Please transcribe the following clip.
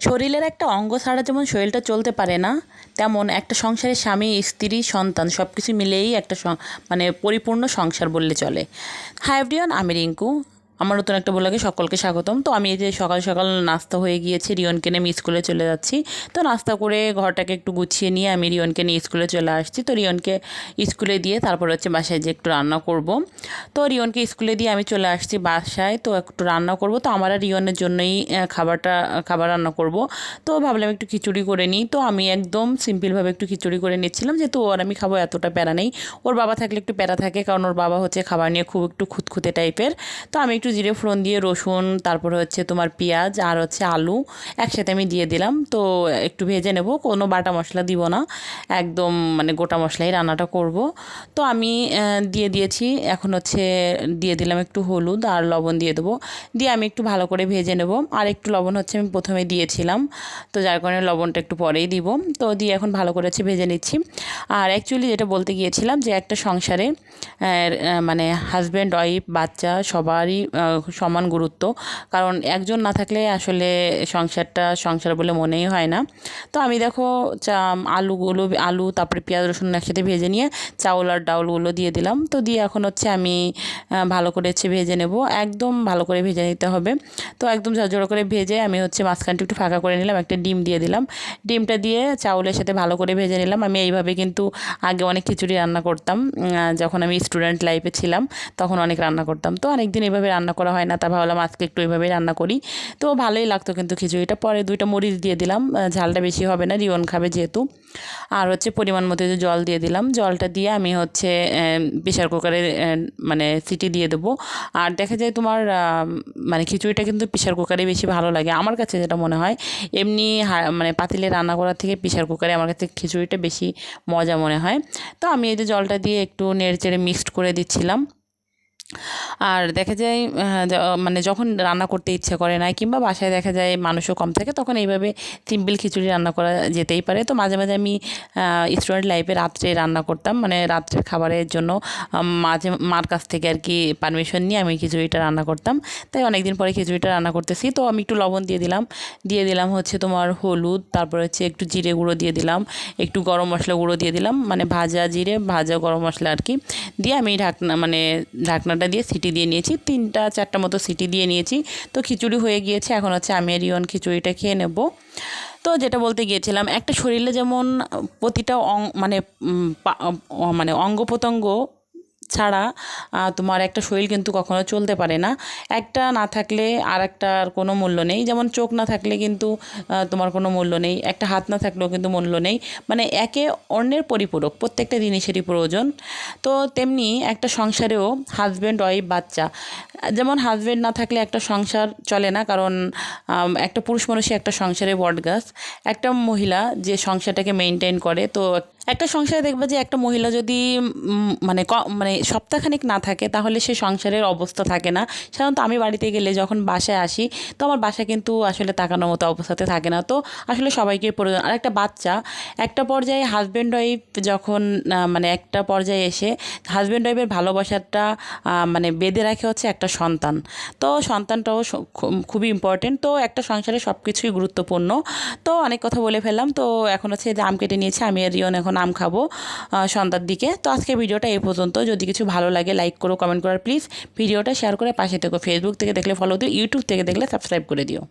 শরীরের একটা অঙ্গ ছাড়া যেমন শরীরটা চলতে পারে না, তেমন একটা সংসারের স্বামী, স্ত্রী, সন্তান সব কিছু মিলেই একটা মানে পরিপূর্ণ সংসার বললে চলে। হাই আমি রিঙ্কু। আমার নতুন একটা বলাকে সকলকে স্বাগতম। তো আমি এই যে সকাল সকাল নাস্তা হয়ে গিয়েছে, রিয়নকে নিয়ে স্কুলে চলে যাচ্ছি। তো নাস্তা করে ঘরটাকে একটু গুছিয়ে নিয়ে আমি রিয়নকে নিয়ে স্কুলে চলে আসছি। তো রিয়নকে স্কুলে দিয়ে তারপর হচ্ছে বাসায় যে একটু রান্না করব। তো রিয়নকে স্কুলে দিয়ে আমি চলে আসছি বাসায়। তো একটু রান্না করব। তো আমার রিয়নের জন্যই খাবারটা, খাবার রান্না করব। তো ভাবলাম একটু খিচুড়ি করে নিই। তো আমি একদম সিম্পলভাবে একটু খিচুড়ি করে নিচ্ছিলাম। যেহেতু ওর আমি খাব এতটা প্যারা নেই। ওর বাবা থাকলে একটু প্যারা থাকে। কারণ ওর বাবা হচ্ছে খাবার নিয়ে খুব একটু খুঁতখুঁতে টাইপের তো আমি একটু জিরে ফোড়ন দিয়ে রসুন, তারপরে হচ্ছে তোমার পেঁয়াজ আর হচ্ছে আলু একসাথে আমি দিয়ে দিলাম। তো একটু ভেজে নেব, কোনো বাটা মশলা দিব না। একদম মানে গোটা মশলাই রান্নাটা করব। তো আমি দিয়ে দিয়েছি। এখন হচ্ছে দিয়ে দিলাম একটু হলুদ আর লবণ দিয়ে দেবো। দিয়ে আমি একটু ভালো করে ভেজে নেব। আর একটু লবণ হচ্ছে আমি প্রথমে দিয়েছিলাম। তো যার কারণে লবণটা একটু পরেই দিব। তো দিয়ে এখন ভালো করে হচ্ছে ভেজে নিচ্ছি। আর অ্যাকচুয়ালি যেটা বলতে গিয়েছিলাম যে একটা সংসারে মানে হাজব্যান্ড ওয়াইফ বাচ্চা সবারই সমান গুরুত্ব। কারণ একজন না থাকলে আসলে সংসারটা সংসার বলে মনেই হয় না। তো আমি দেখো চা, আলুগুলো, আলু, তারপরে পেঁয়াজ, রসুন একসাথে ভেজে নিয়ে চাউল আর ডাউলগুলো দিয়ে দিলাম। তো দিয়ে এখন হচ্ছে আমি ভালো করে হচ্ছে ভেজে নেব। একদম ভালো করে ভেজে নিতে হবে। তো একদম ঝরঝর করে ভেজে আমি হচ্ছে মাঝখানটা একটু ফাঁকা করে নিলাম, একটা ডিম দিয়ে দিলাম। ডিমটা দিয়ে চাউলের সাথে ভালো করে ভেজে নিলাম। আমি এইভাবে কিন্তু আগে অনেক খিচুড়ি রান্না করতাম যখন আমি স্টুডেন্ট লাইফে ছিলাম, তখন অনেক রান্না করতাম। তো অনেক দিন এইভাবে রান্না করা হয় না, তা ভাবলাম আজকে একটু এইভাবেই রান্না করি। তো ভালোই লাগতো কিন্তু খিচুড়িটা পরে দুইটা মরিচ দিয়ে দিলাম ঝালটা বেশি হবে না রিওন খাবে যেহেতু। আর হচ্ছে পরিমাণ মতো জল দিয়ে দিলাম। জলটা দিয়ে আমি হচ্ছে প্রেশার কুকারে মানে সিটি দিয়ে দেবো। আর দেখা যায় তোমার মানে খিচুড়িটা কিন্তু প্রেশার কুকারে বেশি ভালো লাগে। আমার কাছে যেটা মনে হয়, এমনি মানে পাতিলে রান্না করার থেকে প্রেশার কুকারে আমার কাছে খিচুড়িটা বেশি মজা মনে হয়। তো আমি এই যে জলটা দিয়ে একটু নেড়ে চেড়ে মিক্সড করে দিচ্ছিলাম। আর দেখা যায় মানে যখন রান্না করতে ইচ্ছে করে না, কিংবা বাসায় দেখা যায় মানুষও কম থাকে, তখন এইভাবে সিম্পল খিচুড়ি রান্না করা যেতেই পারে। তো মাঝে মাঝে আমি স্টুডেন্ট লাইফে রাত্রে রান্না করতাম মানে রাত্রের খাবারের জন্য মাঝে, মার কাছ থেকে আর কি পারমিশন নিয়ে আমি খিচুড়িটা রান্না করতাম। তাই অনেক দিন পরে খিচুড়িটা রান্না করতেছি। তো আমি একটু লবণ দিয়ে দিলাম। দিয়ে দিলাম হচ্ছে তোমার হলুদ, তারপর হচ্ছে একটু জিরে গুঁড়ো দিয়ে দিলাম, একটু গরম মশলা গুঁড়ো দিয়ে দিলাম মানে ভাজা জিরে, ভাজা গরম মশলা আর কি। দিয়ে আমি ঢাকনা মানে ঢাকনাটা দিয়ে সিটি দিয়ে নিয়েছি। তিনটা চারটা মতো সিটি দিয়ে নিয়েছি। তো খিচুড়ি হয়ে গিয়েছে। এখন হচ্ছে আমি আর খিচুড়িটা খেয়ে নেব। তো যেটা বলতে গিয়েছিলাম, একটা শরীরে যেমন প্রতিটা অং মানে মানে অঙ্গ প্রত্যঙ্গ ছাড়া তোমার একটা শরীর কিন্তু কখনো চলতে পারে না। একটা না থাকলে আর একটার কোনো মূল্য নেই। যেমন চোখ না থাকলে কিন্তু তোমার কোনো মূল্য নেই। একটা হাত না থাকলেও কিন্তু মূল্য নেই। মানে একে অন্যের পরিপূরক, প্রত্যেকটা জিনিসেরই প্রয়োজন। তো তেমনি একটা সংসারেও হাজব্যান্ড ওয়াইফ বাচ্চা, যেমন হাজব্যান্ড না থাকলে একটা সংসার চলে না, কারণ একটা পুরুষ মানুষই একটা সংসারে বটগাছ। একটা মহিলা যে সংসারটাকে মেনটেন করে, তো একটা সংসারে দেখবে যে একটা মহিলা যদি মানে মানে সপ্তাহখানিক না থাকে, তাহলে সে সংসারের অবস্থা থাকে না। সাধারণত আমি বাড়িতে গেলে যখন বাসায় আসি, তো আমার বাসা কিন্তু আসলে তাকানোর মতো অবস্থাতে থাকে না। তো আসলে সবাইকে প্রয়োজন। আর একটা বাচ্চা, একটা পর্যায়ে হাজব্যান্ড ওয়াইফ যখন মানে একটা পর্যায়ে এসে হাজব্যান্ড ওয়াইফের ভালোবাসাটা মানে বেঁধে রাখে হচ্ছে একটা সন্তান। তো সন্তানটাও খুবই ইম্পর্টেন্ট তো একটা সংসারে সব কিছুই গুরুত্বপূর্ণ। তো অনেক কথা বলে ফেললাম। তো এখন হচ্ছে যে আম কেটে নিয়েছি, আমি আর রিয়ন এখন আম খাব সন্ধ্যার দিকে। তো আজকে ভিডিওটা এই পর্যন্ত। যদি কিছু ভালো লাগে লাইক করো কমেন্ট করো প্লিজ ভিডিওটা শেয়ার করে পাশে থেকো। ফেসবুক থেকে দেখলে ফলো দিও ইউটিউব থেকে দেখলে সাবস্ক্রাইব করে দিও।